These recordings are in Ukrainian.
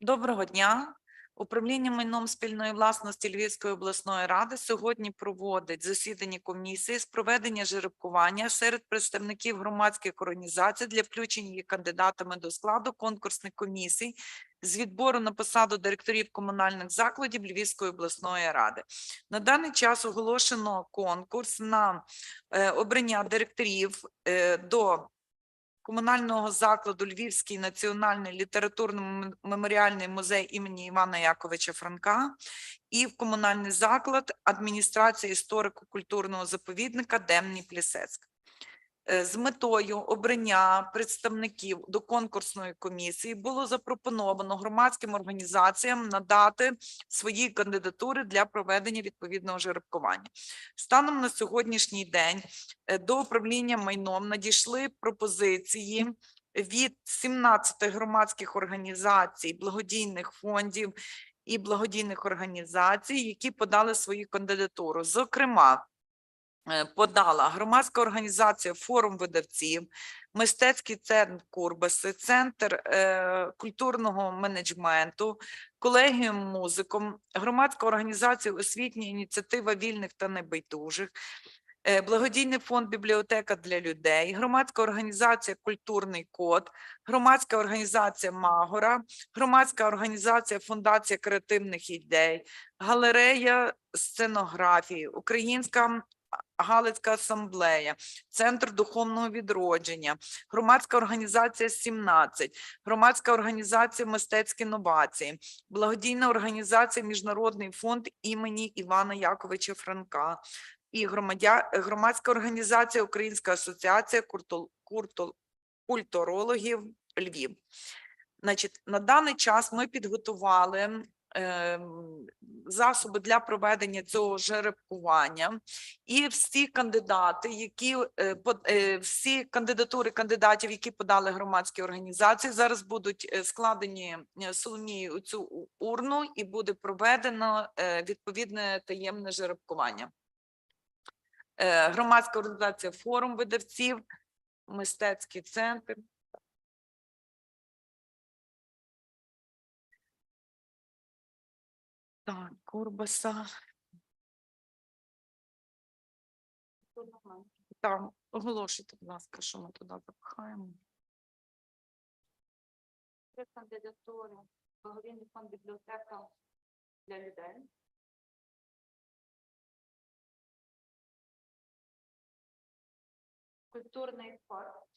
Доброго дня. Управління майном спільної власності Львівської обласної ради сьогодні проводить засідання комісії з проведення жеребкування серед представників громадських організацій для включення їх кандидатами до складу конкурсних комісій з відбору на посаду директорів комунальних закладів Львівської обласної ради. На даний час оголошено конкурс на е, обрання директорів е, до комунального закладу Львівський національний літературно-меморіальний музей імені Івана Яковича Франка і в комунальний заклад адміністрації історико-культурного заповідника Демні Плісецьк. Е, З метою обрання представників до конкурсної комісії було запропоновано громадським організаціям надати свої кандидатури для проведення відповідного жеребкування. Станом на сьогоднішній день е, до управління майном надійшли пропозиції від 17 громадських організацій, благодійних фондів і благодійних організацій, які подали свою кандидатуру. Зокрема, подала громадська організація Форум видавців, мистецький центр Курбаси, центр е, культурного менеджменту, колегіум музиком, громадська організація освітня ініціатива вільних та небайдужих, е, благодійний фонд бібліотека для людей, громадська організація Культурний код, громадська організація Магора, громадська організація Фундація креативних ідей, галерея сценографії, Українська Галицька асамблея, Центр духовного відродження, громадська організація 17, громадська організація мистецькі новації, благодійна організація Міжнародний фонд імені Івана Яковича Франка і громадя... громадська організація Українська асоціація куртол... куртол... культурологів Львів. Значить, на даний час ми підготували засоби для проведення цього жеребкування, і всі кандидати, які е, е, всі кандидатури кандидатів, які подали громадські організації, зараз будуть е, складені Соломією у цю урну, і буде проведено відповідне таємне жеребкування. Громадська організація форум видавців, мистецький центр. Так, Курбаса. Там оголошуйте, будь ласка, що ми туди запихаємо. Три кандидатури. Благодійний фонд бібліотека для людей. Культурний фонд.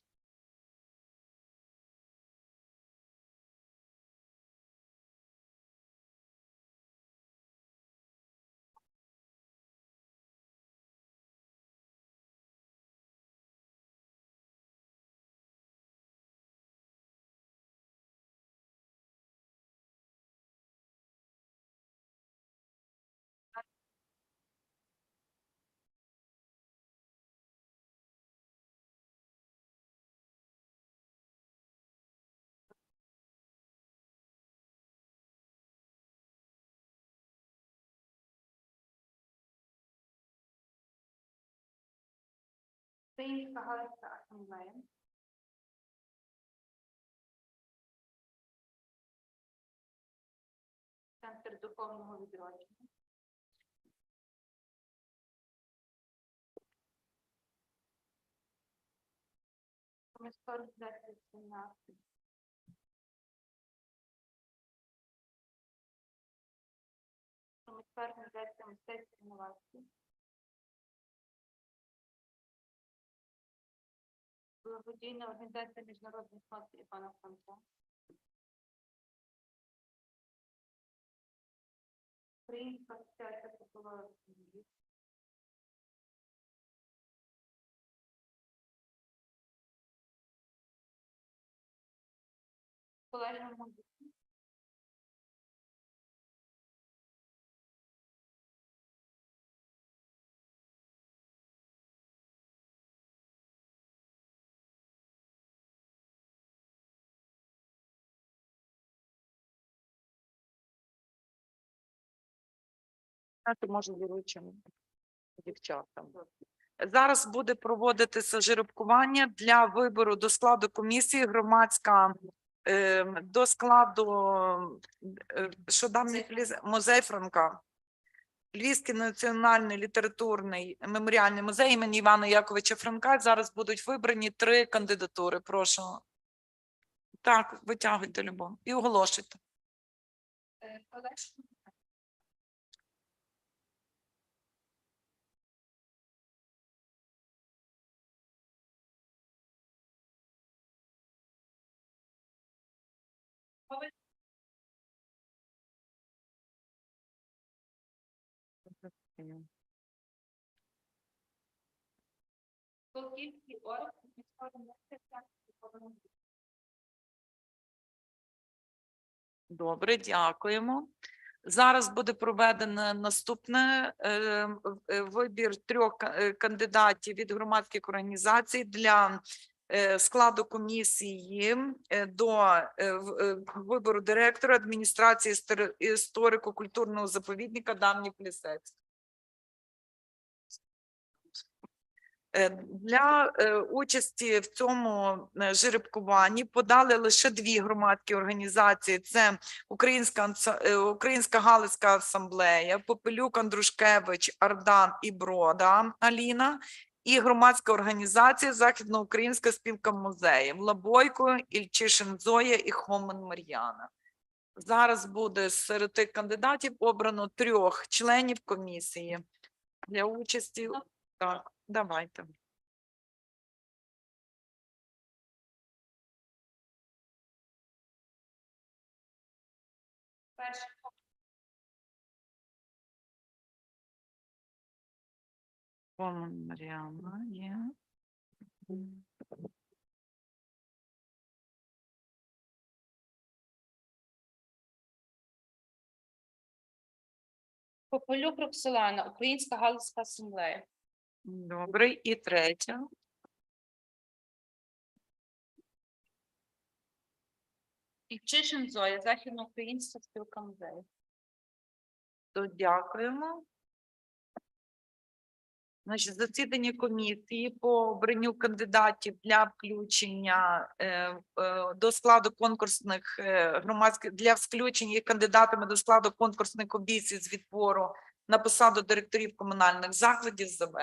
Українська Галицька асамблея. Центр духовного відродження. Міська організація 17. Міська організація мистецьких інновацій. Благодійна організація міжнародних фонд пана Франка. Українська асоціація культурного сім'ї. Колегія музики. Знаєте, може, дівчатам. Зараз буде проводитися жеребкування для вибору до складу комісії громадська Ем, До складу е, що дав музей Франка. Львівський національний літературний меморіальний музей імені Івана Яковича Франка. Зараз будуть вибрані три кандидатури. Прошу. Так, витягуйте любов і оголошуйте. Шумко. Орг міського. Добре, дякуємо. Зараз буде проведено наступне е, е, вибір трьох е, кандидатів від громадських організацій для складу комісії е, до е, е, вибору директора адміністрації історико-культурного заповідника Давній Плісець. Е, Для е, участі в цьому е, жеребкуванні подали лише дві громадські організації: це Українська е, Українська Галицька асамблея, Попелюк Андрушкевич, Ардан і Брода Аліна, і громадська організація Західноукраїнська спілка музеїв Лабойко, Ільчишин Зоя і Хоман Мар'яна. Зараз буде серед тих кандидатів обрано трьох членів комісії для участі. Так, давайте. Перший Хоман Мар'яна є. Попелюк Роксолана, Українська Галицька асамблея. Добре, і третя. І Чишин Зоя, Західноукраїнська спілка музеїв. То дякуємо. Значить, засідання комісії по обранню кандидатів для включення е, е, до складу конкурсних е, громадських для включення кандидатами до складу конкурсних комісій з відбору на посаду директорів комунальних закладів завершено.